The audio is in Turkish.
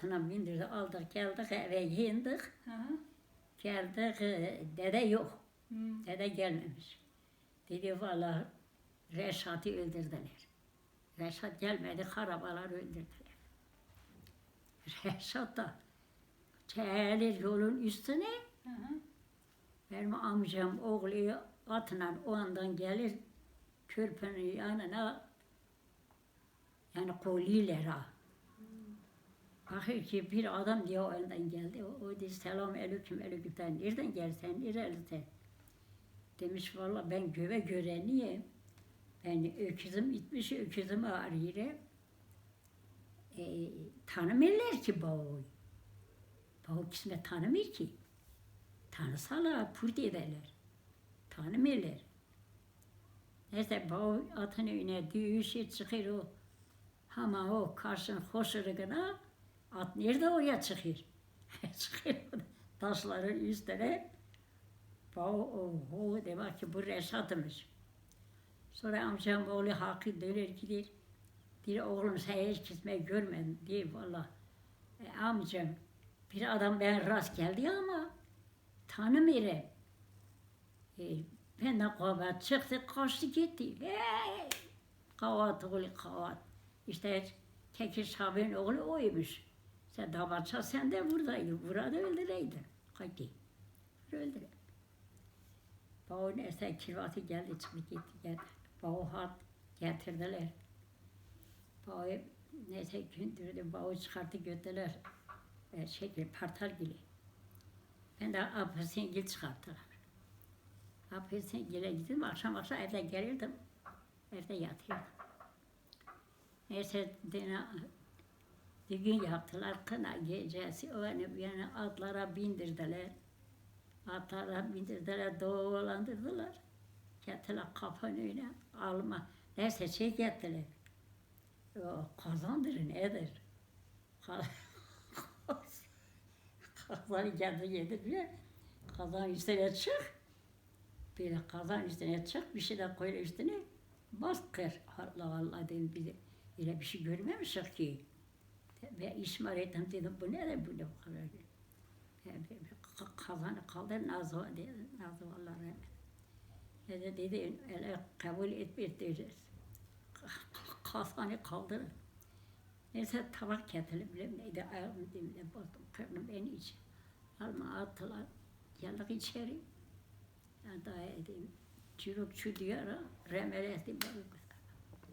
atına bindirdi aldık geldik eve yindik. Hı hı. Geldik e, dede yok. Hı. Dede gelmemiş. Dedi valla Reşat'ı öldürdüler. Reşat gelmedi harabalar öldürdüler. Reşat da gelir yolun üstüne Hı hı. benim amcam oğlu atla o andan gelir körpenin yanına yani koluyla ha. Bakıyor ki bir adam diye o yandan geldi. O, o dedi selam aleyküm aleyküm. Nereden gelsen nerelisin? Demiş valla ben göve göreniyim. Ben öküzüm gitmiş öküzümü arıyorum. E, tanımıyorlar ki bağı. Bağı kisme tanımıyor ki. Tanısalar purt ederler. Tanımıyorlar. Neyse bağı atın önüne düğüşü çıkıyor o. Ama o karşın hoşuruguna at nerede oraya çıkıyor? çıkıyor taşların üstüne. Oho demek ki bu Reşat'mış. Sonra amcam oğlu Hakkı döner gider. Bir oğlum sen hiç gitme görmedin diye valla. E, amcam bir adam ben rast geldi ama tanımıyorum. E, ben de kavat çıktı kaçtı gitti. Hey! Kavat oğlu kavat. İşte Tekir Şabi'nin oğlu oymuş. Sen damatça sen de buradaydın. Burada öldüreydin. Hadi. Öldüre. Bağı neyse kirvatı geldi çıktı gitti geldi. Bağı hat getirdiler. Bağı neyse gündürdü bağı çıkarttı götürdüler. E, şekil partal gibi. Ben de Abhüseyin'gil çıkarttılar. Abhüseyin'gil'e gittim. Akşam akşam evde gelirdim. Evde yatıyordum. Neyse dene, düğün yaptılar kına gecesi. O yani, yani atlara bindirdiler. Atlara bindirdiler, dolandırdılar. Getirdiler kapının önüne alma. Neyse şey getirdiler. O kazandır nedir? Ka- Kazanı geldi yedirdiler. Kazan üstüne çık. Bir kazan üstüne çık, bir şey de koy üstüne. Bas kır. Allah Allah dedim bir de. Öyle bir şey görmemiştik ki. Ve İsmail ettim dedim bu ne de bu kadar. Yani Kazanı kaldır Nazlı dedi. Nazlı Allah rahmet. Ne de dedi öyle kabul etmiyor diyeceğiz. Kazanı kaldır. Neyse tabak getirdim bilmem neydi ayağımı dimle bozdum kırdım en içi. Alma attılar. Geldik içeri. Ya daha edeyim. Çürük çü diyor. Remel ettim.